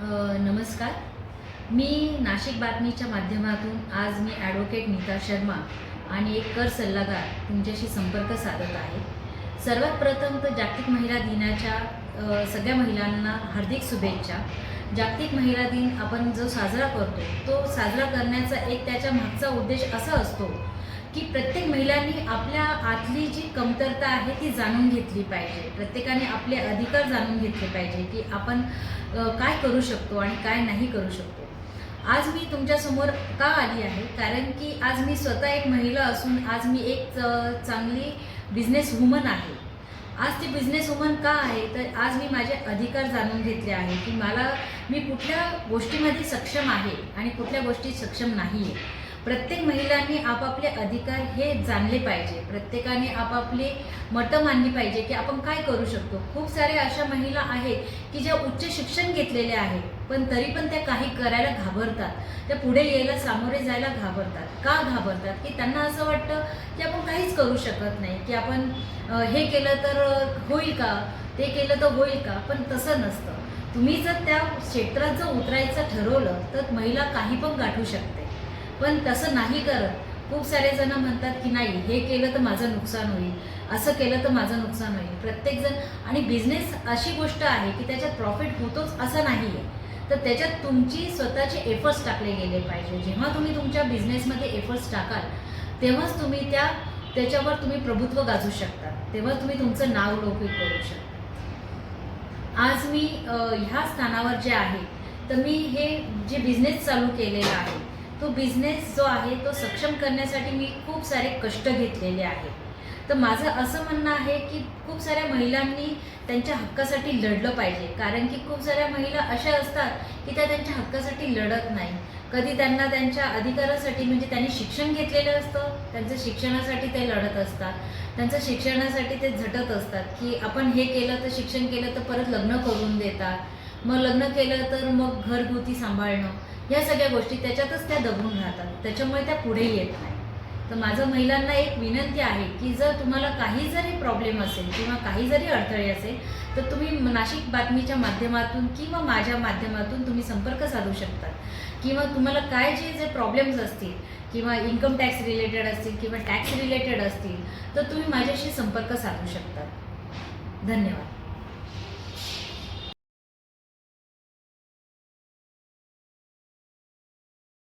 नमस्कार. मी नाशिक बातमीच्या माध्यमातून आज मी ॲडव्होकेट नीता शर्मा आणि एक कर सल्लागार तुमच्याशी संपर्क साधत आहे. सर्वात प्रथम तर जागतिक महिला दिनाच्या सगळ्या महिलांना हार्दिक शुभेच्छा. जागतिक महिला दिन आपण जो साजरा करतो तो साजरा करण्याचा एक त्याच्या मागचा उद्देश असा असतो की प्रत्येक महिलांनी आपल्या आतली जी कमतरता आहे ती जाणून घेतली पाहिजे. प्रत्येकाने आपले अधिकार जाणून घेतले पाहिजे की आपण काय करू शकतो आणि काय नाही करू शकतो. आज मी तुमच्यासमोर का आली आहे? कारण की आज मी स्वतः एक महिला असून आज मी एक चांगली बिझनेस वुमन आहे. आज ती बिझनेस वुमन का आहे? तर आज मी माझे अधिकार जाणून घेतले आहे की मला मी कुठल्या गोष्टीमध्ये सक्षम आहे आणि कुठल्या गोष्टीत सक्षम नाही आहे प्रत्येक महिलांनी आपापले अधिकार हे जाणले पाहिजे. प्रत्येकाने आपापली मतं मानली पाहिजे की आपण काय करू शकतो. खूप साऱ्या अशा महिला आहेत की ज्या उच्च शिक्षण घेतलेले आहे पण तरी पण त्या काही करायला घाबरतात. त्या पुढे यायला सामोरे जायला घाबरतात. का घाबरतात? की त्यांना असं वाटतं की आपण काहीच करू शकत नाही की आपण हे केलं तर होईल का? ते केलं तर होईल का? पण तसं नसतं. तुम्ही जर त्या क्षेत्रात जर उतरायचं ठरवलं तर महिला काही पण गाठू शकते. पण तसं नाही करत. खूप सारे जण म्हणतात की नाही हे केलं तर माझं नुकसान होईल असं केलं तर माझं नुकसान होईल. प्रत्येकजण आणि बिझनेस अशी गोष्ट आहे की त्याच्यात प्रॉफिट होतोच असं नाही आहे. तर त्याच्यात तुमची स्वतःचे एफर्ट्स टाकले गेले पाहिजे. जेव्हा तुम्ही तुमच्या बिझनेसमध्ये एफर्ट्स टाकाल तेव्हाच तुम्ही त्या त्याच्यावर तुम्ही प्रभुत्व गाजू शकता. तेव्हा तुम्ही तुमचं नाव लौकिक करू शकता. आज मी ह्या स्थानावर जे आहे तर मी हे जे बिझनेस चालू केलेला आहे तो बिझनेस जो आहे तो सक्षम करण्यासाठी मी खूप सारे कष्ट घेतलेले आहेत. तर माझं असं म्हणणं आहे की खूप साऱ्या महिलांनी त्यांच्या हक्कासाठी लढलं पाहिजे. कारण की खूप साऱ्या महिला अशा असतात की त्या त्यांच्या हक्कासाठी लढत नाही. कधी त्यांना त्यांच्या अधिकारासाठी म्हणजे त्यांनी शिक्षण घेतलेलं असतं त्यांचं शिक्षणासाठी ते लढत असतात. त्यांचं शिक्षणासाठी ते झटत असतात की आपण हे केलं तर शिक्षण केलं तर परत लग्न करून देतात. मग लग्न केलं तर मग घरगुती सांभाळणं. या सगळ्या गोष्टी त्याच्यातच त्या दबून राहतात. त्याच्यामुळे त्या पुढे येत नाही. तर माझं महिलांना एक विनंती आहे की जर तुम्हाला काही जरी प्रॉब्लेम असेल किंवा काही जरी अडथळे असेल तर तुम्ही नाशिक बातमीच्या माध्यमातून किंवा माझ्या माध्यमातून तुम्ही संपर्क साधू शकता. किंवा तुम्हाला काय जे जे प्रॉब्लेम्स असतील किंवा इन्कम टॅक्स रिलेटेड असतील किंवा टॅक्स रिलेटेड असतील तर तुम्ही माझ्याशी संपर्क साधू शकता. धन्यवाद.